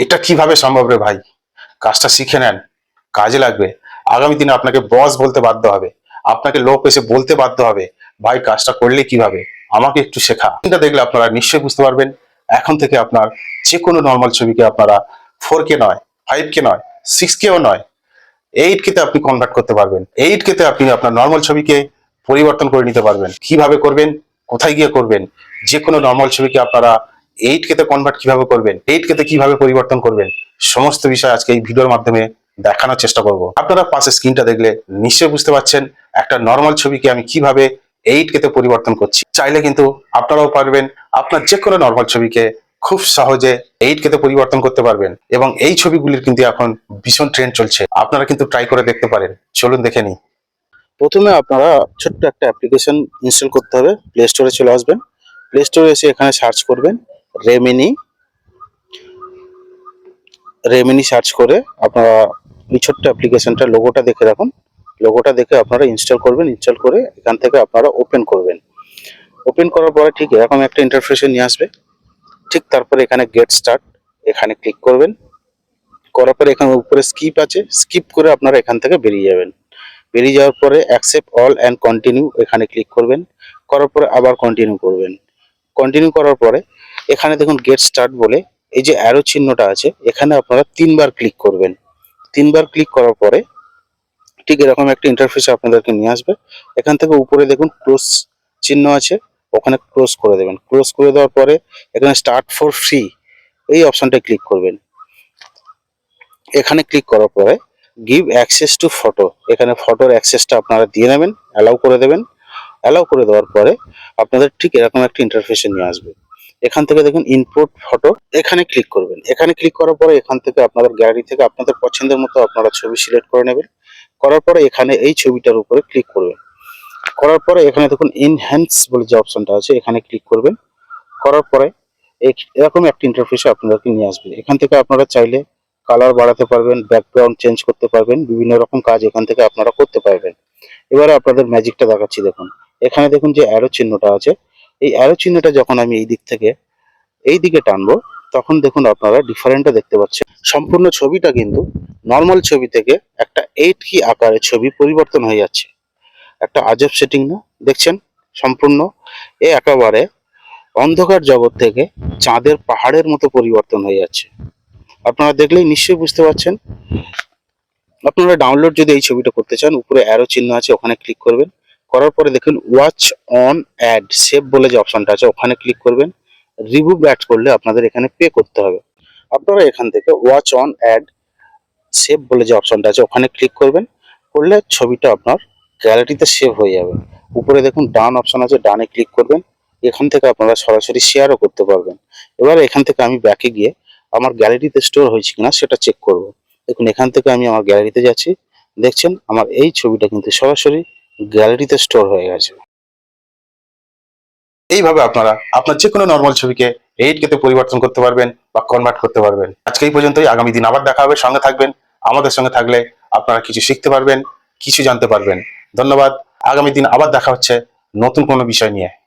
এটা কীভাবে সম্ভব রে ভাই? কাজটা শিখে নেন, কাজে লাগবে। আগামী দিনে আপনাকে বস বলতে বাধ্য হবে। আপনাকে লোক এসে বলতে বাধ্য হবে, ভাই, কাজটা করলে কীভাবে? আমাকে একটু শেখা। এটা দেখলে আপনারা নিশ্চয়ই বুঝতে পারবেন। এখন থেকে আপনার যে কোনো নর্মাল ছবিকে আপনারা ফোর কে নয় ফাইভ কে নয় সিক্স কেও নয় এইট কেতে আপনি কনভার্ট করতে পারবেন। এইট কেতে আপনি আপনার নর্মাল ছবিকে পরিবর্তন করে নিতে পারবেন। কীভাবে করবেন? কোথায় গিয়ে করবেন? যে কোনো নর্মাল ছবিকে আপনারা এইট কেতে কনভার্ট কীভাবে করবেন এইট কেতে কীভাবে পরিবর্তন করবেন, সমস্ত বিষয় আজকে এই ভিডিওর মাধ্যমে দেখানোর চেষ্টা করব। আপনারা পাশে স্ক্রিনটা দেখলে নিশ্চয়ই বুঝতে পারছেন একটা নর্মাল ছবিকে আমি কীভাবে এইট কেতে পরিবর্তন করছি। চাইলে কিন্তু আপনারাও পারবেন আপনার যে কোনো নর্মাল ছবিকে খুব সহজে এইট কেতে পরিবর্তন করতে পারবেন এবং এই ছবিগুলির কিন্তু এখন ভীষণ ট্রেন্ড চলছে। আপনারা কিন্তু ট্রাই করে দেখতে পারেন। চলুন দেখে নিই। প্রথমে আপনারা ছোট্ট একটা অ্যাপ্লিকেশন ইনস্টল করতে হবে। প্লে স্টোরে চলে আসবেন। প্লে স্টোরে এসে এখানে সার্চ করবেন। রেমিনি রেমিনি সার্চ করে আপনারা এই ছোট্ট অ্যাপ্লিকেশনটা লোগোটা দেখে রাখুন। লোগোটা দেখে আপনারা ইনস্টল করবেন ইনস্টল করে এখান থেকে আপনারা ওপেন করবেন। ওপেন করার পরে ঠিক এরকম একটা ইন্টারফেসে নিয়ে আসবে। ঠিক তারপরে এখানে গেট স্টার্ট এখানে ক্লিক করবেন। করার পরে এখানে উপরে স্কিপ আছে স্কিপ করে আপনারা এখান থেকে বেরিয়ে যাবেন। বেরিয়ে যাওয়ার পরে অ্যাকসেপ্ট অল অ্যান্ড কন্টিনিউ এখানে ক্লিক করবেন। করার পরে আবার কন্টিনিউ করবেন। কন্টিনিউ করার পরে এখানে দেখুন গেট স্টার্ট বলে এই যে অ্যারো চিহ্নটা আছে, এখানে আপনারা তিনবার ক্লিক করবেন। তিনবার ক্লিক করার পরে ঠিক এরকম একটা ইন্টারফেস আপনাদেরকে নিয়ে আসবে। এখান থেকে উপরে দেখুন ক্লোজ চিহ্ন আছে, ওখানে ক্লোজ করে দেবেন। ক্লোজ করে দেওয়ার পরে এখানে স্টার্ট ফর ফ্রি এই অপশনটা ক্লিক করবেন। এখানে ক্লিক করার পরে গিভ অ্যাক্সেস টু ফটো এখানে ফটোর অ্যাক্সেসটা আপনারা দিয়ে নেবেন অ্যালাউ করে দেবেন। অ্যালাউ করে দেওয়ার পরে আপনাদের ঠিক এরকম একটা ইন্টারফেসে নিয়ে আসবে। এখান থেকে দেখুন ইনপুট ফটো এখানে ক্লিক করবেন। এখানে ক্লিক করার পরে এখান থেকে আপনাদের গ্যালারি থেকে আপনাদের পছন্দের মতো আপনারা ছবি সিলেক্ট করে নেবেন। করার পরে এখানে এই ছবিটার উপরে ক্লিক করবেন। করার পরে এখানে দেখুন ইনহ্যান্স বলে যে অপশনটা আছে, এখানে ক্লিক করবেন। করার পরে এরকম একটা ইন্টারফেসে আপনাদেরকে নিয়ে আসবে। এখান থেকে আপনারা চাইলে কালার বাড়াতে পারবেন ব্যাকগ্রাউন্ড চেঞ্জ করতে পারবেন, বিভিন্ন রকম কাজ এখান থেকে আপনারা করতে পারবেন। এবারে আপনাদের ম্যাজিকটা দেখাচ্ছি দেখুন। এখানে দেখুন যে অ্যারো চিহ্নটা আছে এই অ্যারো চিহ্নটা যখন আমি এই দিক থেকে এই দিকে টানবো, তখন দেখুন আপনারা ডিফারেন্টটা দেখতে পাচ্ছেন। সম্পূর্ণ ছবিটা কিন্তু নর্মাল ছবি থেকে একটা এইট কি আকারে ছবি পরিবর্তন হয়ে যাচ্ছে। একটা আজব সেটিং না? দেখছেন? সম্পূর্ণ এ একেবারে অন্ধকার জগৎ থেকে চাঁদের পাহাড়ের মতো পরিবর্তন হয়ে যাচ্ছে। আপনারা দেখলেই নিশ্চয়ই বুঝতে পারছেন। আপনারা ডাউনলোড যদি এই ছবিটা করতে চান, উপরে অ্যারো চিহ্ন আছে, ওখানে ক্লিক করবেন। করার পরে দেখুন ওয়াচ অন অ্যাড সেভ বলে যে অপশনটা আছে, ওখানে ক্লিক করবেন। রিভিউ ব্যাট করলে আপনাদের এখানে পে করতে হবে। আপনারা এখান থেকে ওয়াচ অন অ্যাড সেভ বলে যে অপশনটা আছে, ওখানে ক্লিক করবেন। করলে ছবিটা আপনার গ্যালারিতে সেভ হয়ে যাবে। উপরে দেখুন ডান অপশন আছে ডানে ক্লিক করবেন। এখান থেকে আপনারা সরাসরি শেয়ারও করতে পারবেন। এবার এখান থেকে আমি ব্যাকে গিয়ে আমার গ্যালারিতে স্টোর হয়েছে কিনা সেটা চেক করব। দেখুন, এখান থেকে আমি আমার গ্যালারিতে যাচ্ছি। দেখছেন, আমার এই ছবিটা কিন্তু সরাসরি গ্যালারিতে স্টোর হয়ে গেছে। এইভাবে আপনারা আপনার যে কোনো নর্মাল ছবিকে এইট কেতে পরিবর্তন করতে পারবেন বা কনভার্ট করতে পারবেন। আজকে এই পর্যন্তই, আগামী দিন আবার দেখা হবে, সঙ্গে থাকবেন, আমাদের সঙ্গে থাকলে আপনারা কিছু শিখতে পারবেন, কিছু জানতে পারবেন। ধন্যবাদ, আগামী দিন আবার দেখা হচ্ছে নতুন কোনো বিষয় নিয়ে।